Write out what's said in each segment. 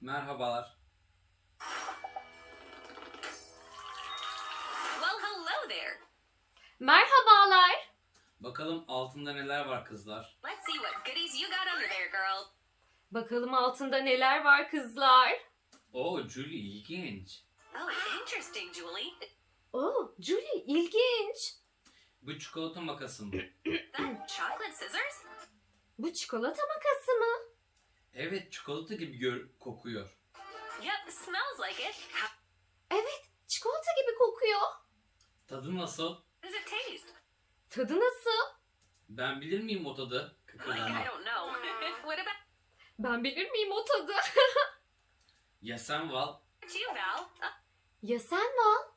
Merhabalar. Well, hello there. Merhabalar. Bakalım altında neler var kızlar. Let's see what goodies you got under there, girl. Bakalım altında neler var kızlar. Oo Julie ilginç. Oh, interesting, Julie. Oo, Julie ilginç. Bu çikolata makası mı? That chocolate scissors? Bu çikolata makası mı? Evet çikolata gibi gör kokuyor. Yep, smells like it. Evet, çikolata gibi kokuyor. Tadı nasıl? does it taste? Tadı nasıl? Ben bilir miyim o tadı? Like, I don't know. what about Ben bilir miyim o tadı? Ya sen Val? you, Val? Ya sen Val?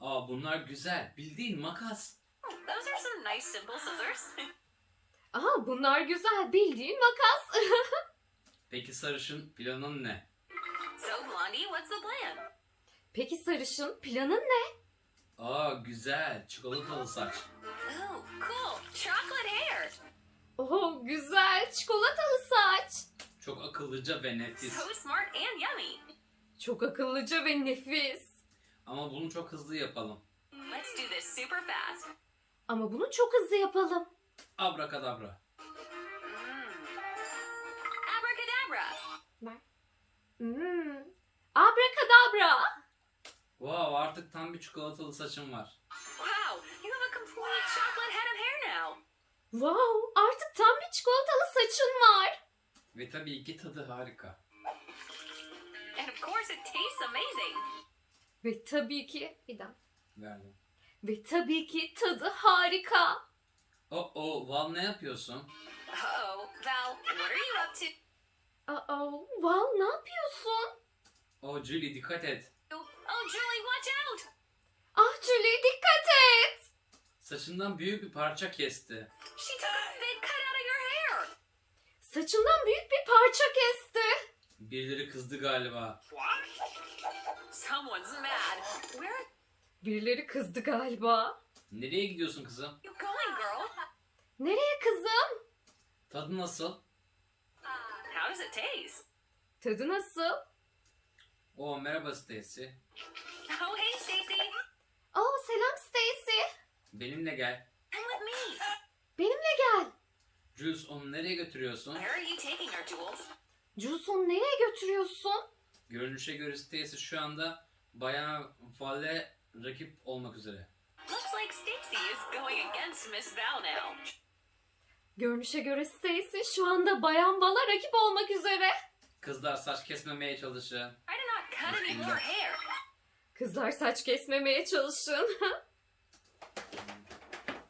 Aa bunlar güzel. Bildiğin makas. oh, those are some nice simple scissors. Aha bunlar güzel bildiğin makas. Peki sarışın planın ne? so, Blondie, what's the plan? Peki sarışın planın ne? Aa güzel. Çikolatalı saç. Oh, cool. Chocolate hair. Oh güzel çikolatalı saç. Çok akıllıca ve nefis. So smart and yummy. Çok akıllıca ve nefis. Ama bunu çok hızlı yapalım. Let's do this super fast. Ama bunu çok hızlı yapalım. Abrakadabra. Abracadabra. Hmm. Abrakadabra. Wow artık tam bir çikolatalı saçım var. Wow, you have a complete chocolate head of hair now. Wow artık tam bir çikolatalı saçın var. Ve tabii ki tadı harika. And of course, it tastes amazing. Ve tabii ki bir dakika. Verdim. Ve tabii ki tadı harika. Oh oh Val ne yapıyorsun? Oh, Val, what are you up to? Aa, Val ne yapıyorsun? Oh Julie dikkat et. Oh, Julie, watch out! Ah Julie dikkat et. Saçından büyük bir parça kesti. She took a big cut out of your hair. Saçından büyük bir parça kesti. Birileri kızdı galiba. Someone's mad. Where Birileri kızdı galiba. Nereye gidiyorsun kızım? you going, girl? Nereye kızım? Tadı nasıl? How does it taste? Tadı nasıl? Oh merhaba Stacy. Oh, hey, Stacy. Oh selam Stacy. Benimle gel. Come with me. Benimle gel. Jules onu nereye götürüyorsun? Where are you taking her, Jules? Jules onu nereye götürüyorsun? Görünüşe göre Stacy şu anda Bayan Val'le rakip olmak üzere. Looks like Stacy is going against Miss Val now. Görünüşe göre Stacy şu anda Bayan Bal'a rakip olmak üzere. Kızlar saç kesmemeye çalışın. Kızlar saç kesmemeye çalışın.